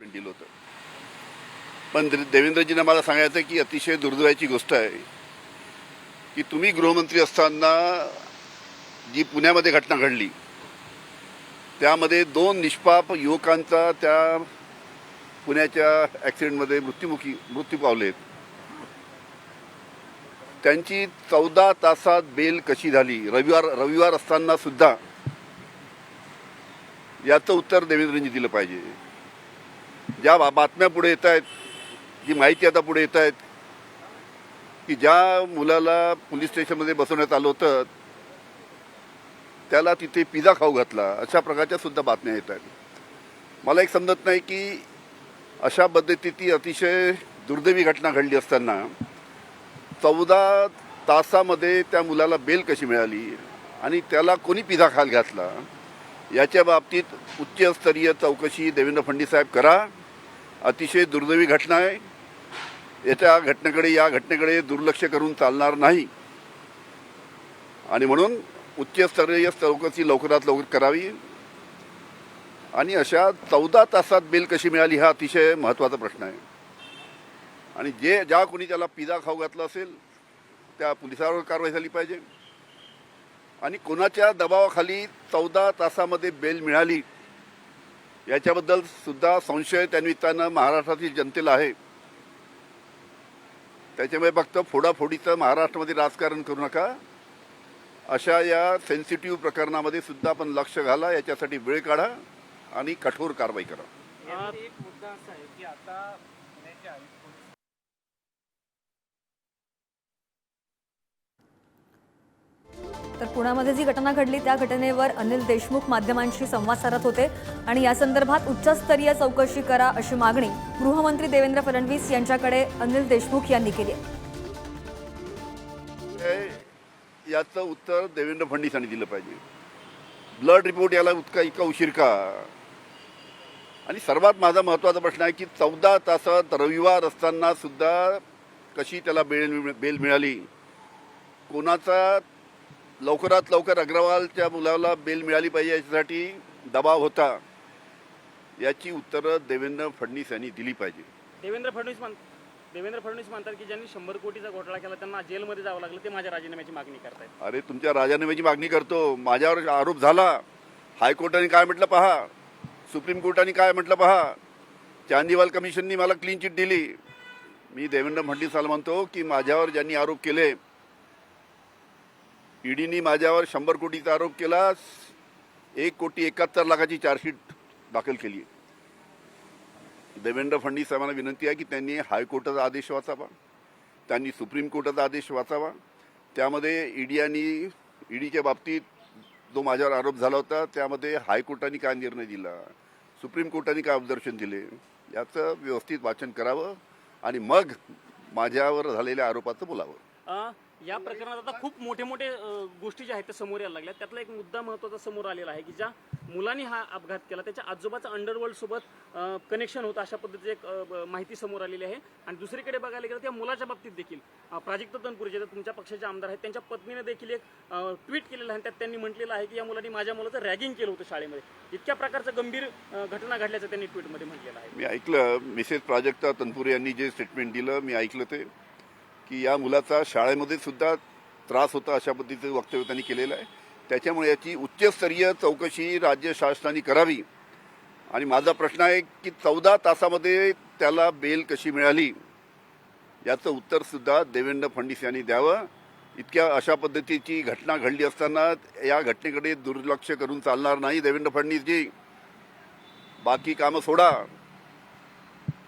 दिलं होतं. पण देवेंद्रजींना मला सांगायचं की अतिशय दुर्दैवाची गोष्ट आहे की तुम्ही गृहमंत्री असताना जी पुण्यामध्ये घटना घडली त्यामध्ये दोन निष्पाप युवकांचा त्या पुण्याच्या ॲक्सिडेंटमध्ये मृत्युमुखी मृत्यू पावलेत. त्यांची चौदा तासात बेल कशी झाली? रविवार रविवार असताना सुद्धा याचं उत्तर देवेंद्रजी दिलं पाहिजे. ज्या बा- बातम्या पुढे येत आहेत जी माहिती आता पुढे येत आहेत की ज्या मुलाला पोलीस स्टेशनमध्ये बसवण्यात आलं होतं त्याला तिथे पिझ्झा खाऊ घातला अशा प्रकारच्या सुद्धा बातम्या येत आहेत. मला एक समजत नाही की अशा पद्धतीची अतिशय दुर्दैवी घटना घडली असताना चौदा तासामध्ये त्या मुलाला बेल कशी मिळाली आणि त्याला कोणी पिझ्झा खाल घातला याच्या बाबतीत उच्चस्तरीय चौकशी देवेंद्र फडणवीस साहेब करा अतिशय दुर्दैवी घटना आहे. याच्या घटनेकडे या घटनेकडे दुर्लक्ष करून चालणार नाही. आणि म्हणून उच्चस्तरीय चौकशी लवकरात लवकर करावी. आणि अशा चौदा तासात बेल कशी मिळाली हा अतिशय महत्त्वाचा प्रश्न आहे. आणि जे ज्या कोणी त्याला पिझ्झा खाऊ घातला असेल त्या पोलिसावर कारवाई झाली पाहिजे. आणि कोणाच्या दबावाखाली चौदा तासामध्ये बेल मिळाली याच्याबद्दल सुद्धा संशय त्या निमित्तानं महाराष्ट्रातील जनतेला आहे. त्याच्यामुळे फक्त फोडाफोडीचं महाराष्ट्रामध्ये राजकारण करू नका. अशा या सेन्सिटिव्ह प्रकरणामध्ये सुद्धा आपण लक्ष घाला याच्यासाठी वेळ काढा आणि कठोर कारवाई करा. एक मुद्दा असा आहे की आता तर पुण्यामध्ये जी घटना घडली त्या घटनेवर अनिल देशमुख माध्यमांशी संवाद साधत होते. आणि या संदर्भात उच्चस्तरीय चौकशी करा अशी मागणी गृहमंत्री देवेंद्र फडणवीस यांच्याकडे अनिल देशमुख यांनी केली आहे. याचं उत्तर देवेंद्र फडणवीसांनी दिलं पाहिजे. ब्लड रिपोर्ट याला उतका इतका उशीर का? आणि सर्वात माझा महत्त्वाचा प्रश्न आहे की चौदा तासात रविवार असताना सुद्धा कशी त्याला बेल बेल मिळाली? कोणाचा लवकरात लवकर अग्रवालच्या मुलाला बेल मिळाली पाहिजे याच्यासाठी दबाव होता. याची उत्तरं देवेंद्र फडणवीस यांनी दिली पाहिजे. देवेंद्र फडणवीस म्हण देवेंद्र फडणवीस म्हणतात की ज्यांनी शंभर कोटीचा घोटाळा केला त्यांना जेलमध्ये जावं लागलं ते माझ्या राजीनाम्याची मागणी करतायत. अरे तुमच्या राजीनाम्याची मागणी करतो. माझ्यावर आरोप झाला. हायकोर्टाने काय म्हटलं पहा. सुप्रीम कोर्टाने काय म्हटलं पहा. चांदीवाल कमिशननी मला क्लीन चिट दिली. मी देवेंद्र फडणवीसाला म्हणतो की माझ्यावर ज्यांनी आरोप केले ईडीनी माझ्यावर शंभर कोटीचा आरोप केला एक कोटी एकाहत्तर लाखाची चार्जशीट दाखल केली देवेंद्र फडणवीस साहेबांना विनंती आहे की त्यांनी हायकोर्टाचा आदेश वाचावा त्यांनी सुप्रीम कोर्टाचा आदेश वाचावा. त्यामध्ये ईडी आणि ईडीच्या बाबतीत जो माझ्यावर आरोप झाला होता त्यामध्ये हायकोर्टाने काय निर्णय दिला? सुप्रीम कोर्टाने काय ऑब्झर्वेशन दिले? याचं व्यवस्थित वाचन करावं आणि मग माझ्यावर झालेल्या आरोपाचं बोलावं. या प्रकरणात आता खूप मोठे मोठे गोष्टी ज्या आहेत त्या समोर यायला लागल्या त्यातला एक मुद्दा महत्त्वाचा समोर आलेला आहे की ज्या मुलांनी हा अपघात केला त्याच्या आजोबाचं अंडरवर्ल्ड सोबत कनेक्शन होतं अशा पद्धतीची एक माहिती समोर आलेली आहे. आणि दुसरीकडे बघायला गेलं त्या मुलाच्या बाबतीत देखील अं, प्राजक्त तनपुरे जे तुमच्या पक्षाचे आमदार आहेत त्यांच्या पत्नीने देखील एक ट्विट केलेलं आहे. त्यात त्यांनी म्हटलेलं आहे की या मुलांनी माझ्या मुलाचं रॅगिंग केलं होतं शाळेमध्ये. इतक्या प्रकारचं गंभीर घटना घडल्याचं त्यांनी ट्विटमध्ये म्हटलेलं आहे. मी ऐकलं मिसेस प्राजक्ता तनपुरे यांनी जे स्टेटमेंट दिलं मी ऐकलं ते. की या मुलाचा शाळेमध्ये सुद्धा त्रास होता अशा पद्धतीचं वक्तव्य त्यांनी केलेलं आहे. त्याच्यामुळे याची उच्चस्तरीय चौकशी राज्य शासनाने करावी. आणि माझा प्रश्न आहे की चौदा तासामध्ये त्याला बेल कशी मिळाली? याचं उत्तरसुद्धा देवेंद्र फडणवीस यांनी द्यावं. इतक्या अशा पद्धतीची घटना घडली असताना या घटनेकडे दुर्लक्ष करून चालणार नाही देवेंद्र फडणवीसजी. बाकी कामं सोडा.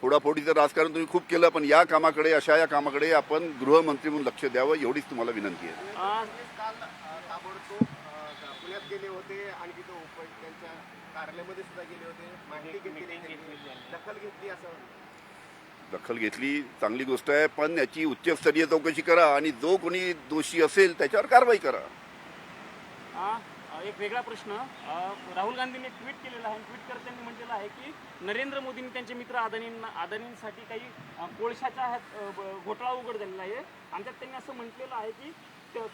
फोडाफोडीचं राजकारण तुम्ही खूप केलं पण या कामाकडे अशा या कामाकडे आपण गृहमंत्री म्हणून लक्ष द्यावं एवढीच तुम्हाला विनंती आहे अं, काल अ, ताबडतोब अ, पुण्यात गेले होते आणि तिथं उप त्यांच्या कार्यालयामध्ये सुद्धा गेले होते माहिती घेतली त्यांनी. दखल घेतली असं दखल घेतली चांगली गोष्ट आहे पण याची उच्चस्तरीय चौकशी करा आणि जो कोणी दोषी असेल त्याच्यावर कारवाई करा एक वेगळा प्रश्न. राहुल गांधींनी ट्विट केलेला आहे ट्विट करत त्यांनी म्हटलेलं आहे की नरेंद्र मोदींनी त्यांचे मित्र अदानींना अदानींसाठी काही कोळशाचा ह्यात, घोटाळा उघड झालेला आहे. आणि त्यात त्यांनी असं म्हटलेलं आहे की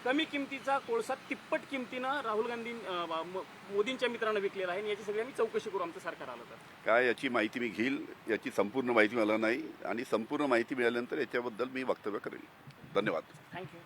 कमी किमतीचा कोळसा तिप्पट किमतीनं राहुल गांधी मोदींच्या मित्रांना विकलेला आहे आणि याची सगळी आम्ही चौकशी करू आमचं सरकार आलं तर. काय याची माहिती मी घेईल याची संपूर्ण माहिती मला नाही आणि संपूर्ण माहिती मिळाल्यानंतर याच्याबद्दल मी वक्तव्य करेन. धन्यवाद. थँक्यू